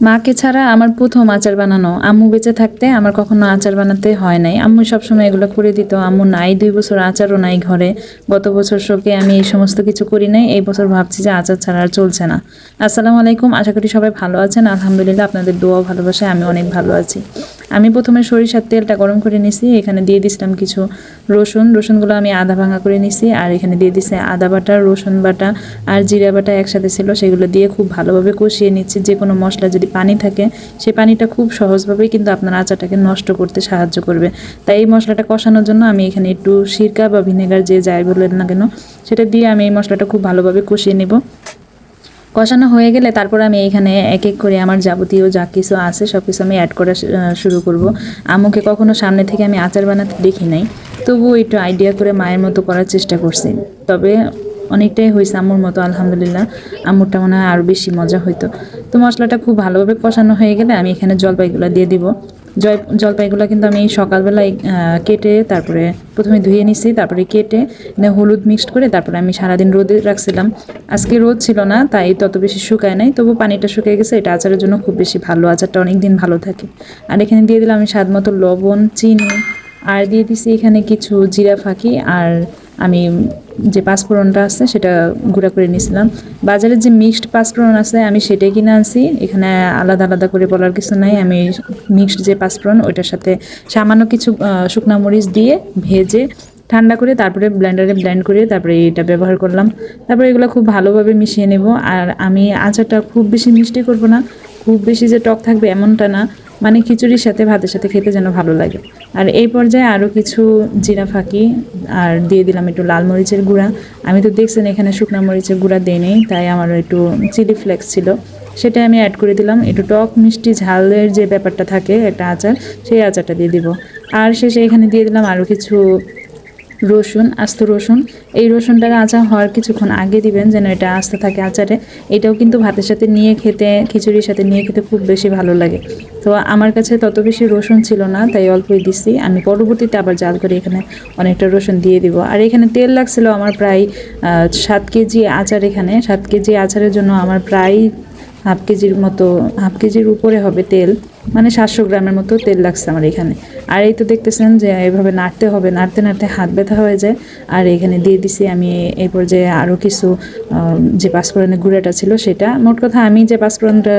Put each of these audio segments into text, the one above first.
মাকে ছাড়া আমার প্রথম আচার বানানো। আম্মু বেঁচে থাকতে আমার কখনো আচার বানাতে হয় নাই। আম্মু সবসময় এগুলো করে দিত। আম্মু নাই, দুই বছর আচারও নাই ঘরে। গত বছর শোকে আমি এই সমস্ত কিছু করি নাই। এই বছর ভাবছি যে আচার ছাড়া আর চলছে না। আসসালামু আলাইকুম। আশা করি সবাই ভালো আছেন। আলহামদুলিল্লাহ আপনাদের দোয়া ভালোবাসায় আমি অনেক ভালো আছি। আমি প্রথমে সরিষার তেলটা গরম করে নিছি, এখানে দিয়ে দিছিলাম কিছু রসুন, রসুনগুলো আমি আধা ভাঙা করে নিছি, আর এখানে দিয়ে দিছি আদা বাটা, রসুন বাটা আর জিরা বাটা একসাথে ছিল, সেগুলো দিয়ে খুব ভালোভাবে কষিয়ে নিচ্ছি। যে কোনো মশলা যদি পানি থাকে সেই পানিটা খুব সহজভাবেই কিন্তু আপনার আচারটাকে নষ্ট করতে সাহায্য করবে। তাই এই মশলাটা কষানোর জন্য আমি এখানে একটু সিরকা বা ভিনেগার যে যাই বলেন না কেন, সেটা দিয়ে আমি এই মশলাটা খুব ভালোভাবে কষিয়ে নেব। কষানো হয়ে গেলে তারপর আমি এখানে এক এক করে আমার যাবতীয় যা কিছু আছে, সব কিছু আমি অ্যাড করা শুরু করব। আম্মুকে কখনো সামনে থেকে আমি আচার বানাতে দেখি নাই। তবুও একটু আইডিয়া করে মায়ের মতো করার চেষ্টা করছি। তবে অনেকটাই হয়েছে আম্মুর মতো, আলহামদুলিল্লাহ। আম্মুরটা মনে হয় আরও বেশি মজা হইতো। তো মশলাটা খুব ভালোভাবে কষানো হয়ে গেলে আমি এখানে জলপাইগুলো দিয়ে দিব। জলপাইগুলো কিন্তু আমি সকালবেলায় কেটে তারপরে প্রথমে ধুয়ে নিছি, তারপরে কেটে হলুদ মিক্সড করে তারপরে আমি সারাদিন রোদে রাখছিলাম। আজকে রোদ ছিল না, তাই তত বেশি শুকায় নাই, তবু পানিটা শুকিয়ে গেছে, এটা আচারের জন্য খুব বেশি ভালো, আচারটা অনেক দিন ভালো থাকে। আর এখানে দিয়ে দিলাম আমি স্বাদ মতো লবণ, চিনি, আর দিয়ে দিছি এখানে কিছু জিরা ফাঁকি, আর আমি যে পাঁচফোড়নটা আছে সেটা গুঁড়া করে নিয়েছিলাম। বাজারে যে মিক্সড পাঁচফোড়ন আছে, আমি সেটাই কিনে আনছি। এখানে আলাদা আলাদা করে বলার কিছু নাই। আমি মিক্সড যে পাঁচফোড়ন, ওইটার সাথে সামান্য কিছু শুকনা মরিচ দিয়ে ভেজে ঠান্ডা করে তারপরে ব্লেন্ডারে ব্লেন্ড করে তারপরে এটা ব্যবহার করলাম। তারপরে এগুলো খুব ভালোভাবে মিশিয়ে নেব। আর আমি আচারটা খুব বেশি মিষ্টি করব না। খুব বেশি যে টক থাকবে এমনটা না। মানে খিচুড়ির সাথে, ভাতের সাথে খেতে যেন ভালো লাগে। আর এই পর্যায়ে আরও কিছু জিরা ফাঁকি, আর দিয়ে দিলাম একটু লাল মরিচের গুঁড়া। আমি তো দেখছেন এখানে শুকনা মরিচের গুঁড়া দিই নেই, তাই আমার একটু চিলি ফ্লেক্স ছিল। সেটা আমি অ্যাড করে দিলাম। একটু টক মিষ্টি ঝালের যে ব্যাপারটা থাকে একটা আচার, সেই আচারটা দিয়ে দিব। আর শেষে এখানে দিয়ে দিলাম আরও কিছু রসুন, আস্ত রসুন। এই রসুনটার আচার হওয়ার কিছুক্ষণ আগে দিবেন যেন এটা আস্তে থাকে আচারে। এটাও কিন্তু ভাতের সাথে নিয়ে খেতে, খিচুড়ির সাথে নিয়ে খেতে খুব বেশি ভালো লাগে। তো আমার কাছে তত বেশি রসুন ছিল না, তাই অল্পই দিছি। আমি পরবর্তীতে আবার জাল করে এখানে অনেকটা রসুন দিয়ে দিব। আর এখানে তেল লাগছিল আমার প্রায় সাত কেজি আচার এখানে। সাত কেজি আচারের জন্য আমার প্রায় হাফ কেজির মতো, হাফ কেজির উপরে হবে তেল। মানে সাতশো গ্রামের মতো তেল লাগছে আমার এখানে। আর এই তো দেখতেছেন যে এভাবে নাড়তে হবে, নাড়তে নাড়তে হাত ব্যথা হয়ে যায়। আর এখানে দিয়ে দিছি আমি এই পর্যায়ে আরও কিছু যে পাঁচফোড়নের গুঁড়াটা ছিল সেটা। মোট কথা আমি যে পাঁচফোড়নটা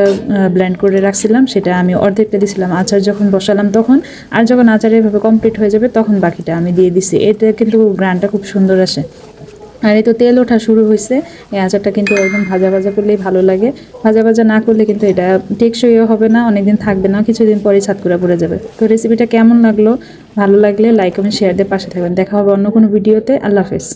ব্ল্যান্ড করে রাখছিলাম সেটা আমি অর্ধেকটা দিছিলাম। আচার যখন বসালাম তখন, আর যখন আচার এভাবে কমপ্লিট হয়ে যাবে তখন বাকিটা আমি দিয়ে দিছি। এটা কিন্তু গ্রানটা খুব সুন্দর আসে। আর এই তো তেল ওঠা শুরু হয়েছে এই আচারটা কিন্তু একদম ভাজা ভাজা করলেই ভালো লাগে। ভাজা ভাজা না করলে কিন্তু এটা টেকসইও হবে না, অনেকদিন থাকবে না, কিছুদিন পরেই ছাতকুড়া পড়ে যাবে। তো রেসিপিটা কেমন লাগল? ভালো লাগলে লাইক কমেন্ট শেয়ার দিয়ে পাশে থাকবেন। দেখা হবে অন্য কোনো ভিডিওতে আল্লাহ হাফেজ।